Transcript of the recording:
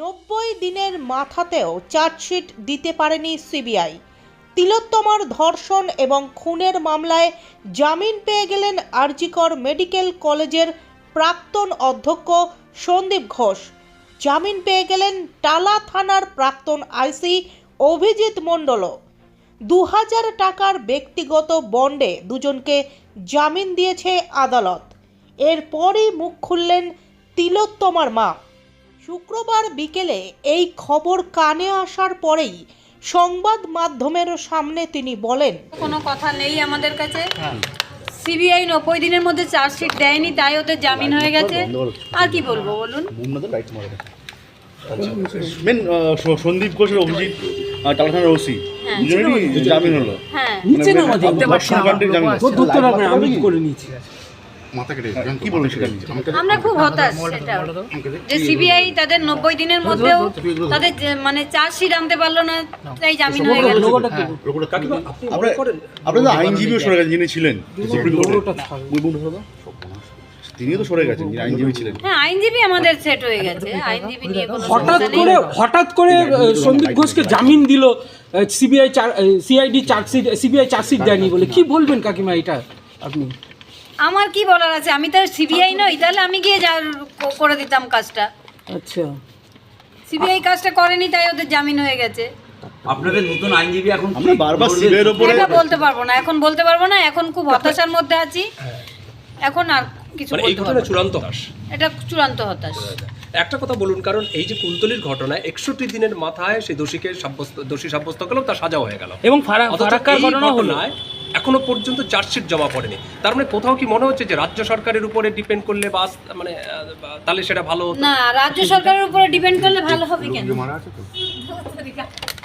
নব্বই দিনের মাথাতেও চার্জশিট দিতে পারেনি সিবিআই। তিলোত্তমার ধর্ষণ এবং খুনের মামলায় জামিন পেয়ে গেলেন আরজিকর মেডিকেল কলেজের প্রাক্তন অধ্যক্ষ সন্দীপ ঘোষ। জামিন পেয়ে গেলেন টালা থানার প্রাক্তন আইসি অভিজিৎ মণ্ডলও। দু হাজার টাকার ব্যক্তিগত বন্ডে দুজনকে জামিন দিয়েছে আদালত। এরপরই মুখ খুললেন তিলোত্তমার মা। শুক্রবার বিকেলে এই খবর কানে আসার পরেই সংবাদ মাধ্যমের সামনে তিনি বলেন কোনো কথা নেই আমাদের কাছে। সিবিআই নব্বই দিনের মধ্যে চার্জশিট দেয়নি তাই ওদের জামিন হয়ে গেছে। আর কি বলব বলুন? মেন সন্দীপ ঘোষের অভিজিৎ টালাথানার ওসি। হ্যাঁ। দুজনেরই জামিন হলো। হ্যাঁ। মানে জামিন। পারবে না আমি করে নিয়েছি? মাথা কেটে কি বলবেন সেটা আমরা খুব হতাশ সেটা যে সিবিআই তাদের নব্বই দিনের মধ্যেও তাদের মানে চার্জশিট আনতে পারল না তাই জামিন হয়ে গেল। আইনজীবীও সরে গেছেন যিনি ছিলেন সুপ্রিম কোর্টে। লোগোটা ছাড়ো। ওই বন্ধু হলো তিনিও তো সরে গেছেন যিনি আইনজীবী ছিলেন। হ্যাঁ আইনজীবী আমাদের সেট হয়ে গেছে। আইনজীবী নিয়ে কোনো হঠাৎ করে হঠাৎ করে সন্দীপ ঘোষকে জামিন দিল CBI CID chargesheet CBI chargesheet দেয়নি বলে। কি বলবেন কাকিমা এটা আপনি? আমার কি বলার আছে? আমি তো সিবিআই নই তাহলে আমি গিয়ে যা করে দিতাম কাজটা। আচ্ছা। সিবিআই কাজটা করেনি তাই ওদের জামিন হয়ে গেছে। আপনাদের নতুন আইনজীবী এখন আমরা বারবার বলবে? সিবিআইয়ের ওপরে এটা বলতে পারব না এখন বলতে পারব না এখন খুব হতাশার মধ্যে আছি। এখন আর কিছু মানে এই বলতে ঘটনা পারব না। চূড়ান্ত। হাস এটা চূড়ান্ত হতাশ। একটা কথা বলুন কারণ এই যে কুন্তলির ঘটনায় একষট্টি দিনের মাথায় সেই দোষীকে সাব্যস্ত দোষী সাব্যস্ত করল তার সাজা হয়ে গেল। এবং ফারাক্কার ঘটনা হলো। এখনও পর্যন্ত চার্জশিট জমা পড়েনি। তার মানে কোথাও কি মনে হচ্ছে যে রাজ্য সরকারের উপরে ডিপেন্ড করলে বাস মানে তাহলে সেটা ভালো হতো? না রাজ্য সরকারের উপরে ডিপেন্ড করলে ভালো হবে কেন?